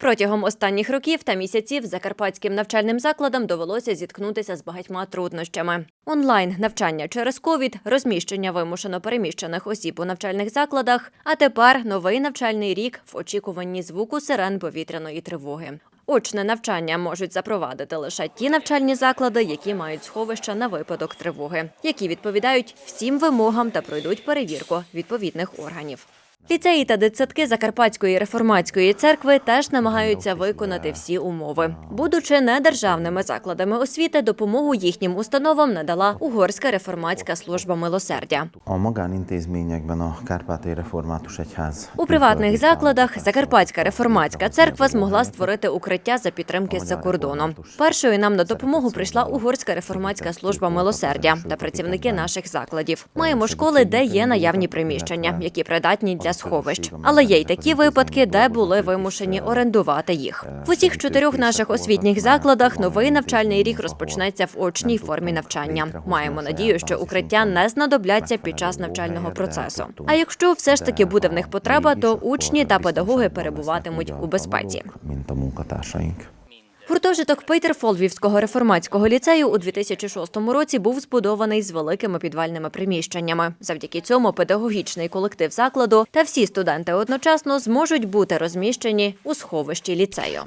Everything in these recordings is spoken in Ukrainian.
Протягом останніх років та місяців закарпатським навчальним закладам довелося зіткнутися з багатьма труднощами. Онлайн навчання через ковід, розміщення вимушено переміщених осіб у навчальних закладах. А тепер новий навчальний рік в очікуванні звуку сирен повітряної тривоги. Очне навчання можуть запровадити лише ті навчальні заклади, які мають сховища на випадок тривоги, які відповідають всім вимогам та пройдуть перевірку відповідних органів. Ліцеї та дитсадки Закарпатської реформатської церкви теж намагаються виконати всі умови. Будучи недержавними закладами освіти, допомогу їхнім установам надала Угорська реформатська служба милосердя. У приватних закладах Закарпатська реформатська церква змогла створити укриття за підтримки з-за кордону. Першою нам на допомогу прийшла Угорська реформатська служба милосердя та працівники наших закладів. Маємо школи, де є наявні приміщення, які придатні для сховищ. Але є й такі випадки, де були вимушені орендувати їх. В усіх чотирьох наших освітніх закладах новий навчальний рік розпочнеться в очній формі навчання. Маємо надію, що укриття не знадобляться під час навчального процесу. А якщо все ж таки буде в них потреба, то учні та педагоги перебуватимуть у безпеці. Гуртожиток Пейтерфол Львівського реформатського ліцею у 2006 році був збудований з великими підвальними приміщеннями. Завдяки цьому педагогічний колектив закладу та всі студенти одночасно зможуть бути розміщені у сховищі ліцею.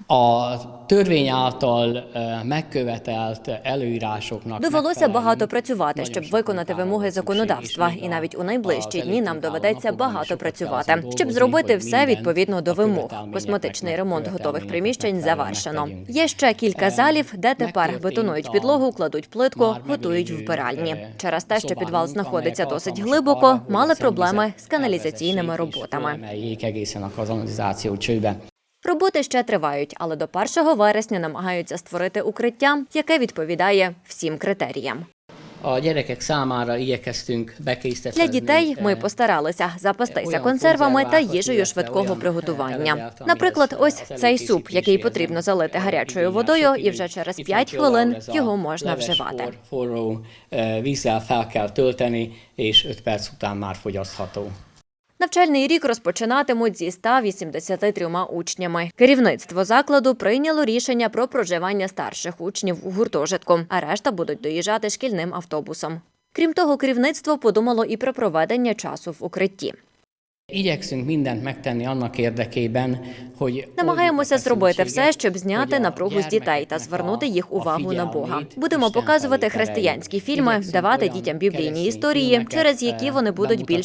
Előírásoknak Довелося багато працювати, щоб виконати вимоги законодавства, і навіть у найближчі дні нам доведеться багато працювати, щоб зробити все відповідно до вимог. Косметичний ремонт готових приміщень завершено. Є ще кілька Е, залів, де тепер бетонують підлогу, кладуть плитку, готують вбиральні. е, Через те, що підвал знаходиться досить глибоко, мали проблеми з каналізаційними роботами. Роботи ще тривають, але до 1 вересня намагаються створити укриття, яке відповідає всім критеріям. A gyerekek számára igyekeztünk bekészítetni. Для дітей ми постаралися запастися консервами та їжею швидкого приготування. Наприклад, ось цей суп, який потрібно залити гарячою водою, і вже через 5 хвилин його можна вживати. Forró eh, vízzel fel kell tölteni, és 5 perc után már fogyasztható. Навчальний рік розпочинатимуть зі 183 учнями. Керівництво закладу прийняло рішення про проживання старших учнів у гуртожитку, а решта будуть доїжджати шкільним автобусом. Крім того, керівництво подумало і про проведення часу в укритті. Igyekszünk mindent megtenni annak érdekében, hogy Намагаємося зробити все, щоб зняти напругу з дітей та звернути їх увагу на Бога. Будемо показувати християнські фільми, давати дітям біблійні історії, через які е, вони будуть більш